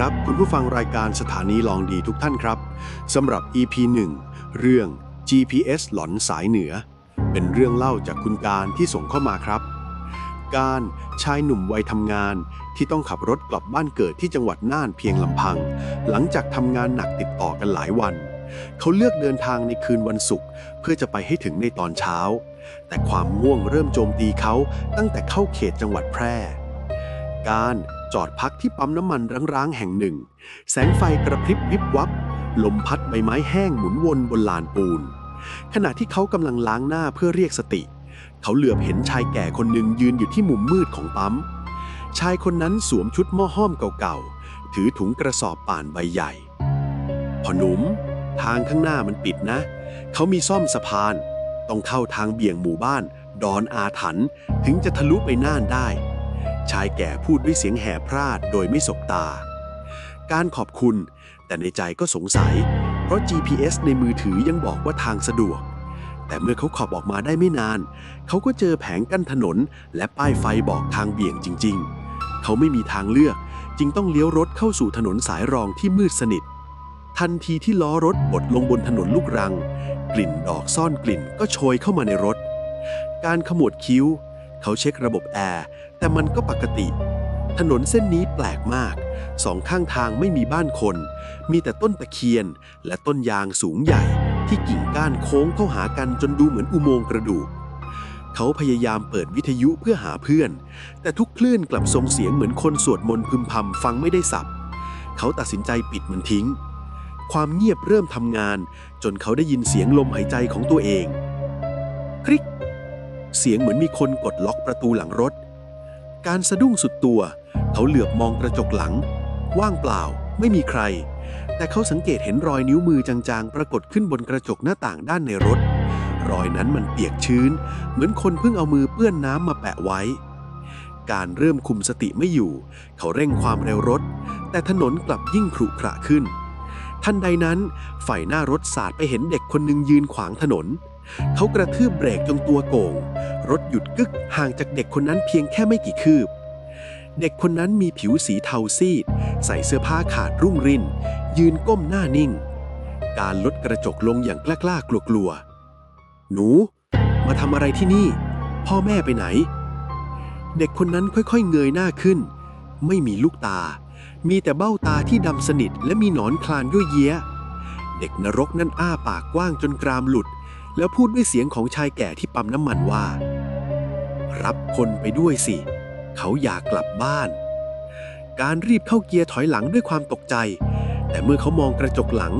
ครับ คุณผู้ฟังรายการสถานีลองดีทุกท่านครับสำหรับ EP 1 เรื่อง GPS หลอนสายเหนือ เป็นเรื่องเล่าจากคุณการที่ส่งเข้ามาครับ การชายหนุ่มวัยทำงาน ที่ต้องขับรถกลับบ้านเกิดที่จังหวัดน่านเพียงลำพัง หลังจากทำงานหนักติดต่อกันหลายวัน เขาเลือกเดินทางในคืนวันศุกร์เพื่อจะไปให้ถึงในตอนเช้า แต่ความง่วงเริ่มโจมตีเขาตั้งแต่เข้าเขตจังหวัดแพร่ การ จอดพักที่ปั๊มน้ำมันร้างๆแห่งหนึ่ง แสงไฟกระพริบวิบวับ ลมพัดใบไม้แห้งหมุนวนบนลานปูน ขณะที่เขากำลังล้างหน้าเพื่อเรียกสติ เขาเหลือบเห็นชายแก่คนหนึ่งยืนอยู่ที่มุมมืดของปั๊ม ชายคนนั้นสวมชุดหม้อห้อมเก่าๆ ถือถุงกระสอบป่านใบใหญ่พอหนุ่มทางข้างหน้ามันปิดนะ เขามีซ่อมสะพาน ต้องเข้าทางเบี่ยงหมู่บ้าน ดอนอาถรรพ์ถึงจะทะลุไปน่านได้ ชายแก่พูดด้วยเสียงแหบพราดโดยไม่สบตา การขอบคุณ แต่ในใจก็สงสัย เพราะ GPS ในมือถือยังบอกว่าทางสะดวก แต่เมื่อเขาขอบออกมาได้ไม่นาน เขาก็เจอแผงกั้นถนน และป้ายไฟบอกทางเบี่ยงจริง ๆ เขาไม่มีทางเลือก จึงต้องเลี้ยวรถเข้าสู่ถนนสายรองที่มืดสนิท ทันทีที่ล้อรถบดลงบนถนนลูกรัง กลิ่นดอกซ่อนกลิ่นก็โชยเข้ามาในรถ การขมวดคิ้ว เขาเช็คระบบแอร์ แต่มันก็ปกติ ถนนเส้นนี้แปลกมาก สองข้างทางไม่มีบ้านคน มีแต่ต้นตะเคียน และต้นยางสูงใหญ่ ที่กิ่งก้านโค้งเข้าหากันจนดูเหมือนอุโมงค์กระดูก เขาพยายามเปิดวิทยุเพื่อหาเพื่อน แต่ทุกคลื่นกลับส่งเสียงเหมือนคนสวดมนต์พึมพำฟังไม่ได้สับ เขาตัดสินใจปิดมันทิ้ง ความเงียบเริ่มทำงาน จนเขาได้ยินเสียงลมหายใจของตัวเอง คลิก เสียงเหมือนมีคนกดล็อกประตูหลังรถ การสะดุ้งสุดตัว เขาเหลือบมองกระจกหลัง ว่างเปล่า ไม่มีใคร แต่เขาสังเกตเห็นรอยนิ้วมือจางๆ ปรากฏขึ้นบนกระจกหน้าต่างด้านในรถ รอยนั้นมันเปียกชื้น เหมือนคนเพิ่งเอามือเปื้อนน้ำมาแปะไว้ การเริ่มคุมสติไม่อยู่ เขาเร่งความเร็วรถ แต่ถนนกลับยิ่งขรุขระขึ้นทันใดนั้นไฟหน้ารถสาดไปเห็นเด็กคนหนึ่งยืนขวางถนน เขากระทืบเบรกจนตัวโก่ง รถหยุดกึกห่างจากเด็กคนนั้นเพียงแค่ไม่กี่คืบ เด็กคนนั้นมีผิวสีเทาซีด ใส่เสื้อผ้าขาดรุ่งรินยืนก้มหน้านิ่ง การลดกระจกลงอย่างกล้าๆกลัวๆ หนู มาทำอะไรที่นี่ พ่อแม่ไปไหน เด็กคนนั้นค่อยๆ เงยหน้าขึ้น ไม่มีลูกตา มีแต่เบ้าตาที่ดำสนิทและมีหนอนคลานยั่วเยี้ยเด็กนรกนั่นอ้าปากกว้างจนกรามหลุด แล้วพูดด้วยเสียงของชายแก่ที่ปั๊มน้ำมันว่า รับคนไปด้วยสิ เขาอยากกลับบ้าน การรีบเข้าเกียร์ถอยหลังด้วยความตกใจ แต่เมื่อเขามองกระจกหลัง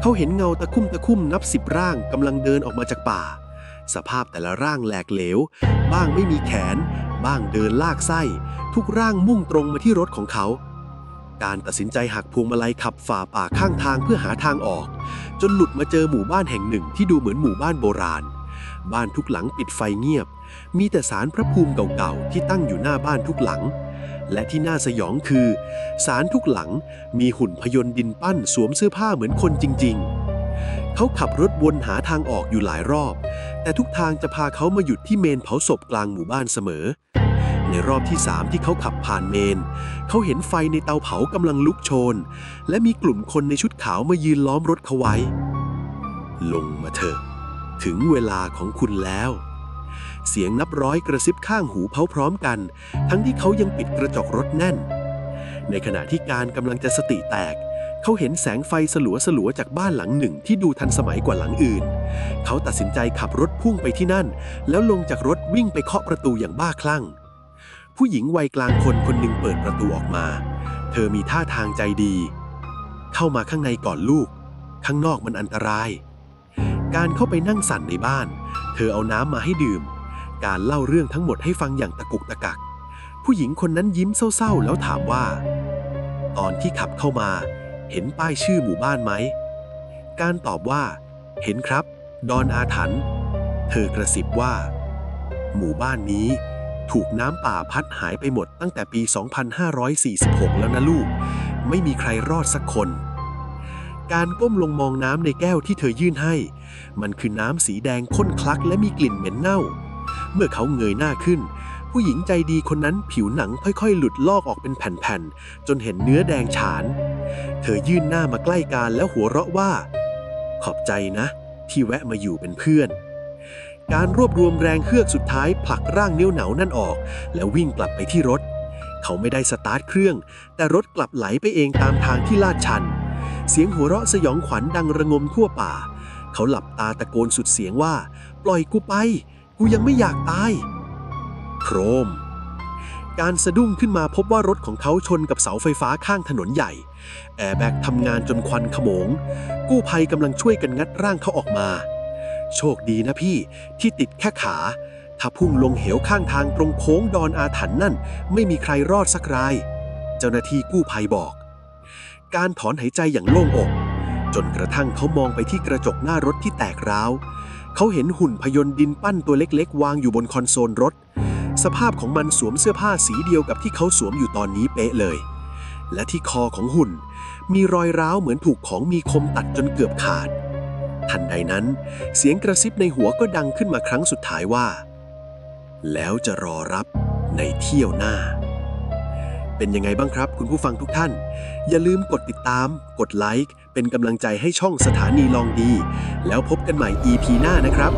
เขาเห็นเงาตะคุ่มตะคุ่มนับสิบร่างกำลังเดินออกมาจากป่า สภาพแต่ละร่างแหลกเหลว บ้างไม่มีแขน บ้างเดินลากไส้ ทุกร่างมุ่งตรงมาที่รถของเขาการตัดสินใจหักพวงมาลัยขับฝ่าป่าข้างทางเพื่อหาทางออก จนหลุดมาเจอหมู่บ้านแห่งหนึ่งที่ดูเหมือนหมู่บ้านโบราณ บ้านทุกหลังปิดไฟเงียบ มีแต่สารพระภูมิเก่าๆ ที่ตั้งอยู่หน้าบ้านทุกหลัง และที่น่าสยองคือ สารทุกหลังมีหุ่นพยนต์ดินปั้นสวมเสื้อผ้าเหมือนคนจริง ๆ เขาขับรถวนหาทางออกอยู่หลายรอบ แต่ทุกทางจะพาเขามาหยุดที่เมนเผาศพกลางหมู่บ้านเสมอ ในรอบที่สามที่เขาขับผ่านเมน เขาเห็นไฟในเตาเผากำลังลุกโชน และมีกลุ่มคนในชุดขาวมายืนล้อมรถเขาไว้ ลงมาเถอะ ถึงเวลาของคุณแล้ว เสียงนับร้อยกระซิบข้างหูเขาพร้อมกัน ทั้งที่เขายังปิดกระจกรถแน่น ในขณะที่การกำลังจะสติแตก เขาเห็นแสงไฟสลัวสลัวจากบ้านหลังหนึ่งที่ดูทันสมัยกว่าหลังอื่น เขาตัดสินใจขับรถพุ่งไปที่นั่น แล้วลงจากรถวิ่งไปเคาะประตูอย่างบ้าคลั่ง ผู้หญิงวัยกลางคนคนหนึ่งเปิดประตูออกมา เธอมีท่าทางใจดี เข้ามาข้างในก่อนลูก ข้างนอกมันอันตราย การเข้าไปนั่งสั่นในบ้าน เธอเอาน้ำมาให้ดื่ม การเล่าเรื่องทั้งหมดให้ฟังอย่างตะกุกตะกัก ผู้หญิงคนนั้นยิ้มเศร้าๆ แล้วถามว่า ตอนที่ขับเข้ามา เห็นป้ายชื่อหมู่บ้านไหม การตอบว่า เห็นครับ ดอนอาถรรพ์ เธอกระซิบว่า หมู่บ้านนี้ถูกน้ำป่าพัดหายไปหมดตั้งแต่ปี 2546 แล้วนะลูก ไม่มีใครรอดสักคน การก้มลงมองน้ำในแก้วที่เธอยื่นให้ มันคือน้ำสีแดงข้นคลักและมีกลิ่นเหม็นเน่า เมื่อเขาเงยหน้าขึ้น ผู้หญิงใจดีคนนั้นผิวหนังค่อยๆ หลุดลอกออกเป็นแผ่นๆ จนเห็นเนื้อแดงฉาน เธอยื่นหน้ามาใกล้การแล้วหัวเราะว่า ขอบใจนะ ที่แวะมาอยู่เป็นเพื่อน การรวบรวมแรงเฮือกสุดท้ายผลักร่างเนี้ยวเหนานั่นออก แล้ววิ่งกลับไปที่รถ เขาไม่ได้สตาร์ทเครื่อง แต่รถกลับไหลไปเองตามทางที่ลาดชัน เสียงหัวเราะสยองขวัญดังระงมทั่วป่า เขาหลับตาตะโกนสุดเสียงว่า ปล่อยกูไป กูยังไม่อยากตาย โครม การสะดุ้งขึ้นมาพบว่ารถของเขาชนกับเสาไฟฟ้าข้างถนนใหญ่ แอร์แบกทำงานจนควันขโมง กู้ภัยกำลังช่วยกันงัดร่างเขาออกมา โชคดีนะพี่ที่ติดแค่ขา ถ้าพุ่งลงเหวข้างทางตรงโค้งดอนอาถรรพ์นั่น ไม่มีใครรอดสักราย เจ้าหน้าที่กู้ภัยบอก การถอนหายใจอย่างโล่งอก จนกระทั่งเขามองไปที่กระจกหน้ารถที่แตกร้าว เขาเห็นหุ่นพยนต์ดินปั้นตัวเล็กๆ วางอยู่บนคอนโซลรถ สภาพของมันสวมเสื้อผ้าสีเดียวกับที่เขาสวมอยู่ตอนนี้เป๊ะเลย และที่คอของหุ่น มีรอยร้าวเหมือนถูกของมีคมตัดจนเกือบขาด ทันใดนั้น เสียงกระซิบในหัวก็ดังขึ้นมาครั้งสุดท้ายว่า แล้วจะรอรับในเที่ยวหน้า เป็นยังไงบ้างครับ คุณผู้ฟังทุกท่าน อย่าลืมกดติดตาม กดไลค์เป็นกำลังใจให้ช่องสถานีลองดี แล้วพบกันใหม่ EP หน้านะครับ